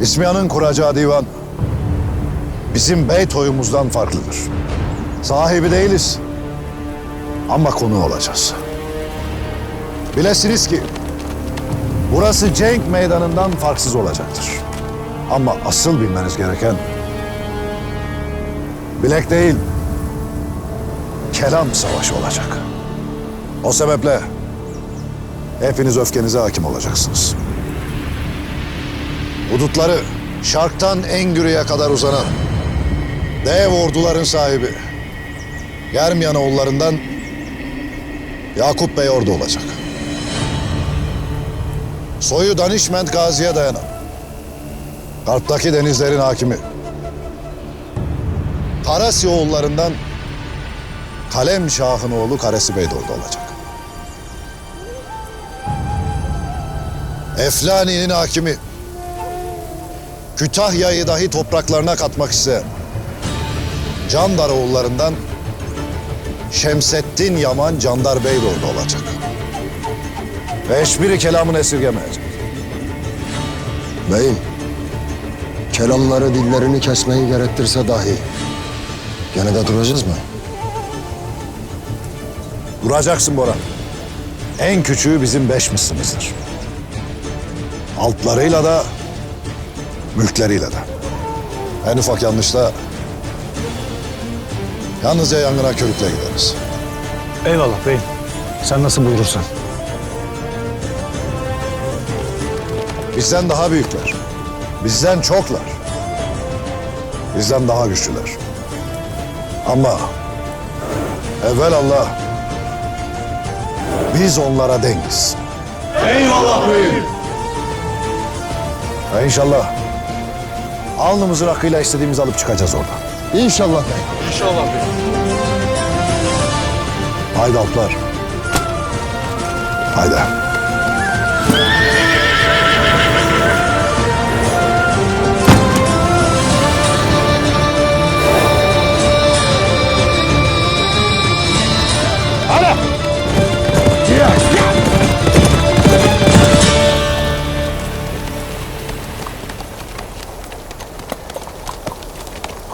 İsmiyan'ın kuracağı divan bizim bey toyumuzdan farklıdır. Sahibi değiliz ama konu olacağız. Bilesiniz ki burası cenk meydanından farksız olacaktır. Ama asıl bilmeniz gereken bilek değil kelam savaşı olacak. O sebeple hepiniz öfkenize hakim olacaksınız. Hudutları şarktan Engürü'ye kadar uzanan dev orduların sahibi Germiyan oğullarından Yakup Bey ordu olacak. Soyu Danişment Gazi'ye dayanan Karp'taki denizlerin hakimi Karasi oğullarından Kalem Şah'ın oğlu Karesi Bey de orada olacak. Eflani'nin hakimi Kütahya'yı dahi topraklarına katmak isteyen Candar oğullarından Şemsettin Yaman Candar Bey de orada olacak. Ve hiçbiri kelamını esirgemeyecek. Beyim, kelamları dillerini kesmeyi gerektirse dahi gene de duracağız mı? Duracaksın Bora. En küçüğü bizim beş mısımızdır. Altlarıyla da, mülkleriyle de. En ufak yanlışta yalnızca yangına körükle gideriz. Eyvallah beyim. Sen nasıl buyurursan. Bizden daha büyükler. Bizden çoklar. Bizden daha güçlüler. Ama evvel Allah biz onlara dengiz. Eyvallah beyim. Ve inşallah alnımızın akıyla istediğimizi alıp çıkacağız oradan. İnşallah beyim. İnşallah beyim. Haydi altlar. Haydi.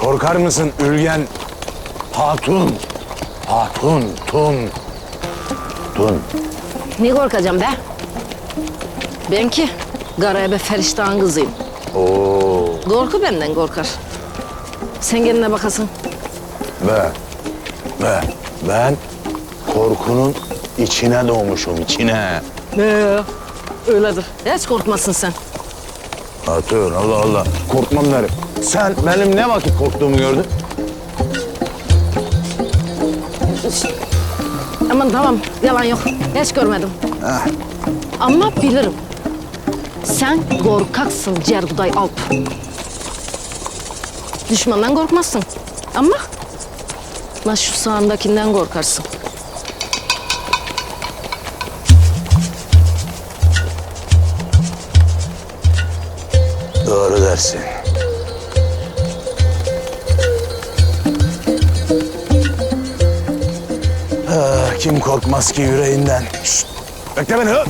Korkar mısın Ülgen? Hatun. Hatun. Tun. Tun. Ne korkacağım be? Ben ki Garaybe Feriştah'ın kızıyım. Oo. Korku benden korkar. Sen kendine bakasın. Ve, ve ben korkunun içine doğmuşum, içine. Ee, öyledir. Hiç korkmasın sen. Hatun, Allah Allah. Korkmam derim. Sen benim ne vakit korktuğumu gördün? Aman tamam yalan yok. Hiç görmedim. Ama bilirim. Sen korkaksın Cerguday Alp. Düşmandan korkmazsın. Ama la şu sağındakinden korkarsın. Doğru dersin. Kim korkmaz ki yüreğinden? Şşt, bekle beni. hı!